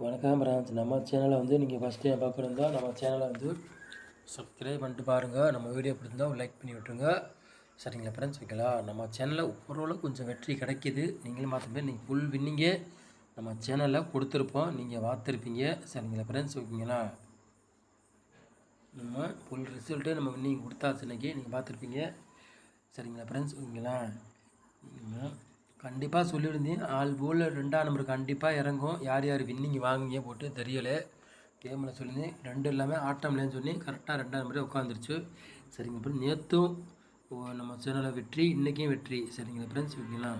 வணக்கம் பிரான்ஸ் நம்ம சேனலை வந்து நீங்கள் ஃபஸ்ட் டைம் பார்க்குறதா நம்ம சேனலை வந்து சப்ஸ்கிரைப் பண்ணிட்டு பாருங்கள் நம்ம வீடியோ பிடிச்சிருந்தா லைக் பண்ணி விட்டுருங்க. சரிங்களா ஃப்ரெண்ட்ஸ் ஓகேங்களா? நம்ம சேனலில் ஓரளவுக்கு கொஞ்சம் வெற்றி கிடைக்கிது. நீங்களும் பார்த்த நீங்கள் ஃபுல் வின்னிங்கே நம்ம சேனலில் கொடுத்துருப்போம். நீங்கள் பார்த்துருப்பீங்க சரிங்களா ஃப்ரெண்ட்ஸ் ஓகேங்களா? நம்ம ஃபுல் ரிசல்ட்டு நம்ம வின்னிங் கொடுத்தாச்சு இன்னைக்கு நீங்கள் பார்த்துருப்பீங்க. சரிங்களா ஃப்ரெண்ட்ஸ் ஓகேங்களா? கண்டிப்பாக சொல்லியிருந்தேன் ஆள் போல் ரெண்டாம் நம்பர் கண்டிப்பாக இறங்கும். யார் யார் வின்னிங் வாங்குங்க போட்டு தெரியலை. கேமில் சொல்லியிருந்தேன் ரெண்டு எல்லாமே ஆட்டம்லேன்னு சொல்லி கரெக்டாக ரெண்டாம் நம்பரே உட்காந்துருச்சு சரிங்க அப்புறம் நேற்றும் நம்ம சேனலில் வெற்றி இன்றைக்கும் வெற்றி. சரிங்களா ஃப்ரெண்ட்ஸ் ஓகேங்களா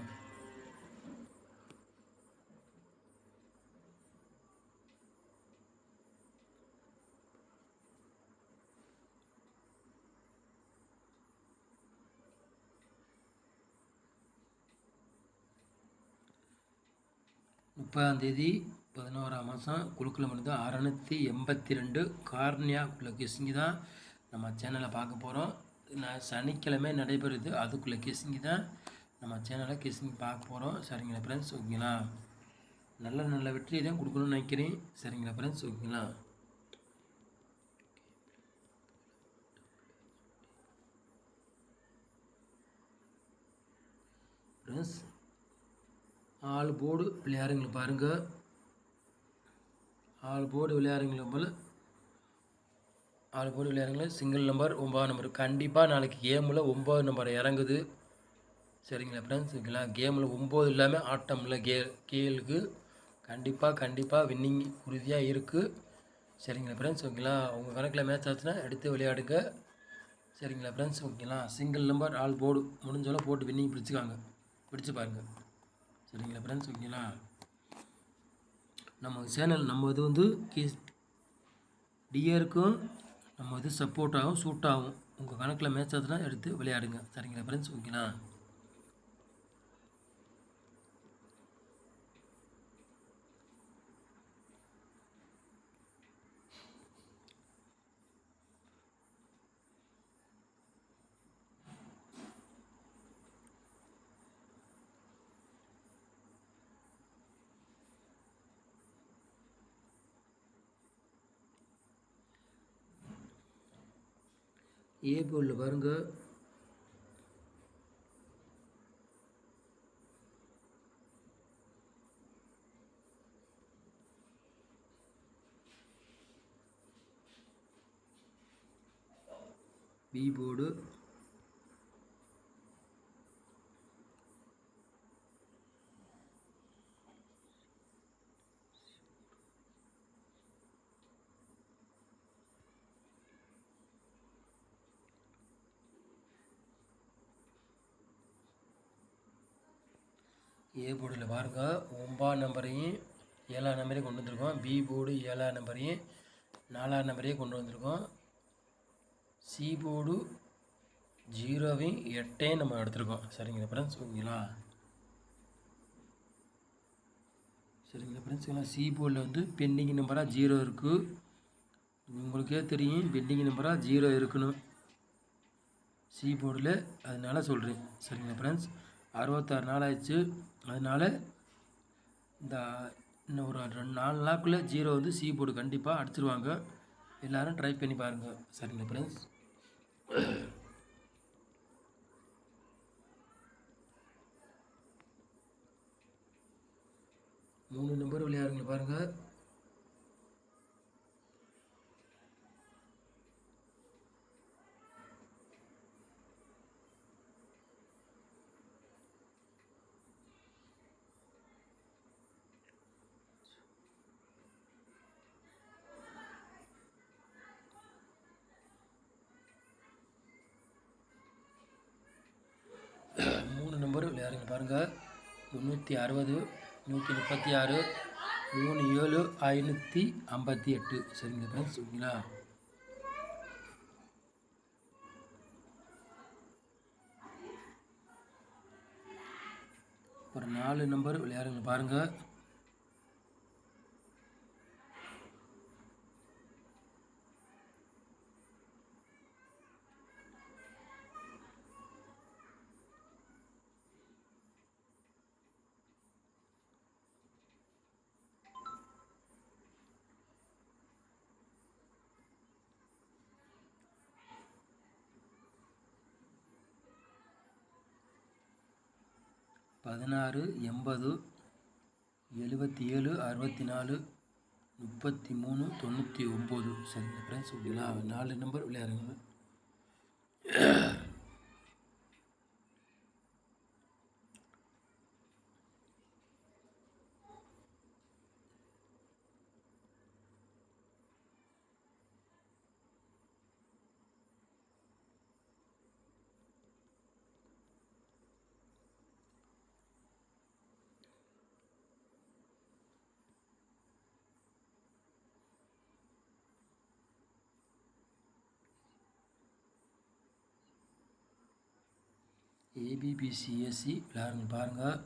முப்பதாந்தேதி பதினோராம் மாதம் குழுக்கள் வந்து அறநூற்றி எண்பத்தி ரெண்டு கார்னியா குள்ள கெஸிங்கி தான் நம்ம சேனலில் பார்க்க போகிறோம். நான் சனிக்கிழமை நடைபெறுது. அதுக்குள்ளே கெஸிங்கி தான் நம்ம சேனலில் கெஸிங் பார்க்க போகிறோம். சரிங்களா ஃப்ரெண்ட்ஸ் ஓகேங்களா? நல்ல நல்ல வெற்றி தான் கொடுக்கணும்னு நினைக்கிறேன். சரிங்களா ஃப்ரெண்ட்ஸ் ஓகேங்களா? ஃப்ரெண்ட்ஸ் ஆள் போர்டு விளையாடுங்களை பாருங்கள் ஆள் போர்டு விளையாடுங்களை போல் ஆள் போர்டு விளையாடுங்கள. சிங்கிள் நம்பர் ஒம்பது நம்பர் கண்டிப்பாக நாளைக்கு கேமில் ஒம்பது நம்பர் இறங்குது. சரிங்களா ஃப்ரெண்ட்ஸ் ஓகேங்களா கேமில் ஒம்பது இல்லாமல் ஆட்டமில் கே கேளுக்கு. கண்டிப்பாக கண்டிப்பாக வின்னிங் உறுதியாக இருக்குது சரிங்களா ஃப்ரெண்ட்ஸ் ஓகேங்களா? உங்கள் கணக்கில் மேட்ச் ஆச்சுன்னா எடுத்து விளையாடுங்க. சரிங்களா ஃப்ரெண்ட்ஸ் ஓகேங்களா? சிங்கிள் நம்பர் ஆள் போர்டு முடிஞ்சளவு போட்டு வின்னிங் பிடிச்சிக்காங்க. பிடிச்சி பாருங்கள் சரிங்களா ஃப்ரெண்ட்ஸ் ஓகேங்களா? நம்ம சேனல் நம்ம இது வந்து கீ டியருக்கும் நம்ம இது சப்போர்ட் ஆகும் சூட் ஆகும். உங்கள் கணக்கில் மேட்ச் ஆச்சுன்னா எடுத்து விளையாடுங்க. சரிங்களா ஃப்ரெண்ட்ஸ் ஓகேங்களா? ஏ போர்டில் பாருங்கள் பி போர்டு ஏ போர்டில் பாருங்கள் ஒம்பது நம்பரையும் ஏழாம் நம்பரையும் கொண்டு வந்திருக்கோம். பி போர்டு ஏழாம் நம்பரையும் நாலாம் நம்பரையும் கொண்டு வந்திருக்கோம். சி போர்டு ஜீரோவையும் எட்டையும் நம்ம எடுத்திருக்கோம். சரிங்களா ஃப்ரெண்ட்ஸ் ஓகேங்களா? சரிங்களா ஃப்ரெண்ட்ஸ் சி போர்டில் வந்து பெண்டிங் நம்பராக ஜீரோ இருக்குது உங்களுக்கே தெரியும் பெண்டிங் நம்பராக ஜீரோ இருக்கணும். சி போர்டில் அதனால் சொல்கிறேன் சரிங்களா ஃப்ரெண்ட்ஸ் அறுபத்தாறு நாள் ஆயிடுச்சு. அதனால் இந்த இன்னும் ஒரு ரெண்டு நாலு நாளுக்குள்ளே ஜீரோ வந்து சி போர்டு கண்டிப்பாக அடிச்சிருவாங்க. எல்லோரும் ட்ரை பண்ணி பாருங்கள் சரிங்களா ஃப்ரெண்ட்ஸ் மூணு நம்பர் விளையாடுங்க பாருங்கள் மூணு நம்பர் விளையாடுங்க பாருங்கள் முந்நூற்றி அறுபது நூற்றி முப்பத்தி ஆறு மூணு ஏழு ஐநூற்றி ஐம்பத்தி எட்டு. சரிங்க ஃப்ரெண்ட்ஸ் ஓகேங்களா? ஒரு நாலு நம்பர் விளையாடுங்க பாருங்கள் பதினாறு எண்பது எழுபத்தி ஏழு அறுபத்தி நாலு முப்பத்தி மூணு தொண்ணூற்றி ஒம்பது. சரிங்க ஃப்ரெண்ட்ஸ் ஓகேங்களா நாலு நம்பர் விளையாடுங்க. ஏபிபிசிஎஸ்சி விளையாடுங்க பாருங்கள்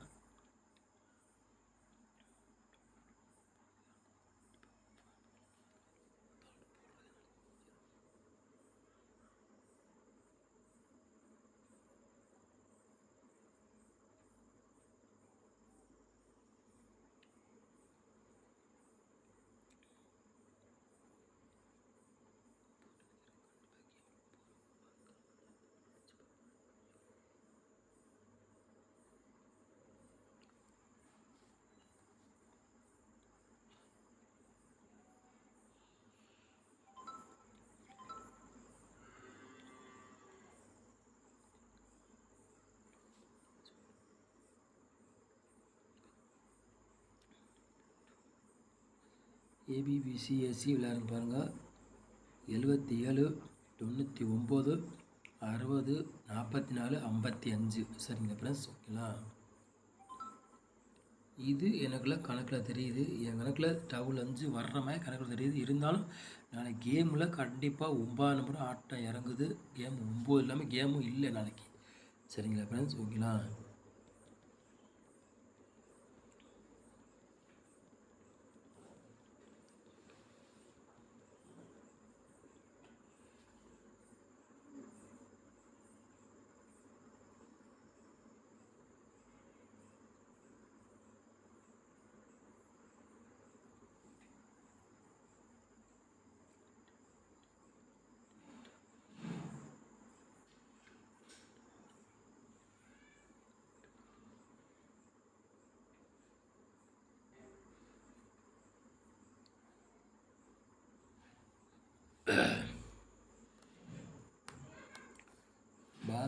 ஏபிபிசிஎஸ்சி விளையாடுங்க பாருங்கள் எழுபத்தி ஏழு தொண்ணூற்றி ஒம்பது அறுபது நாற்பத்தி நாலு ஐம்பத்தி அஞ்சு சரிங்க ஃப்ரெண்ட்ஸ் ஓகேங்களா இது எனக்குள்ள கணக்கில் தெரியுது. என் கணக்கில் டவுல் அஞ்சு வர்ற மாதிரி கணக்கில் தெரியுது. இருந்தாலும் நாளைக்கு கேமில் கண்டிப்பாக ஒம்பது நம்பரும் ஆட்டம் இறங்குது. கேம் ஒம்பது இல்லாமல் கேமும் இல்லை நாளைக்கு. சரிங்களா ஃப்ரெண்ட்ஸ் ஓகேங்களா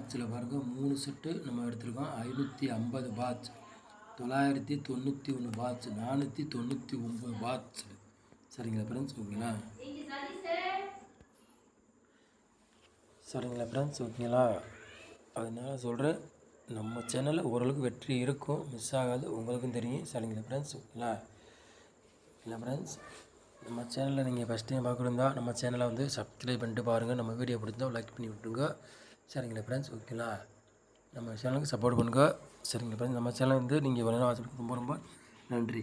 பாட்சில் பாருங்கள் மூணு செட்டு நம்ம எடுத்திருக்கோம். ஐநூற்றி ஐம்பது பாட்ச் தொள்ளாயிரத்தி தொண்ணூற்றி ஒன்று பாட்ச் நானூற்றி தொண்ணூற்றி ஒம்பது பாட்ச் சரிங்களா ஃப்ரெண்ட்ஸ் ஓகேங்களா? சரிங்களா ஃப்ரெண்ட்ஸ் ஓகேங்களா? அதனால் சொல்கிறேன் நம்ம சேனலில் ஓரளவுக்கு வெற்றி இருக்கும் மிஸ் ஆகாது உங்களுக்கும் தெரியும். சரிங்களா ஃப்ரெண்ட்ஸ் ஓகேங்களா? இல்லை ஃப்ரெண்ட்ஸ் நம்ம சேனலில் நீங்கள் ஃபஸ்ட் டைம் பார்க்குறதா நம்ம சேனலை வந்து சப்ஸ்கிரைப் பண்ணிட்டு பாருங்கள் நம்ம வீடியோ பிடிச்சிருந்தால் லைக் பண்ணி விட்டுருங்க. சரிங்களா ஃப்ரெண்ட்ஸ் ஓகேங்களா நம்ம சேனலுக்கு சப்போர்ட் பண்ணுங்கள் சரிங்களா ஃப்ரெண்ட்ஸ் நம்ம சேனல் வந்து நீங்கள் வேணும் ரொம்ப ரொம்ப நன்றி.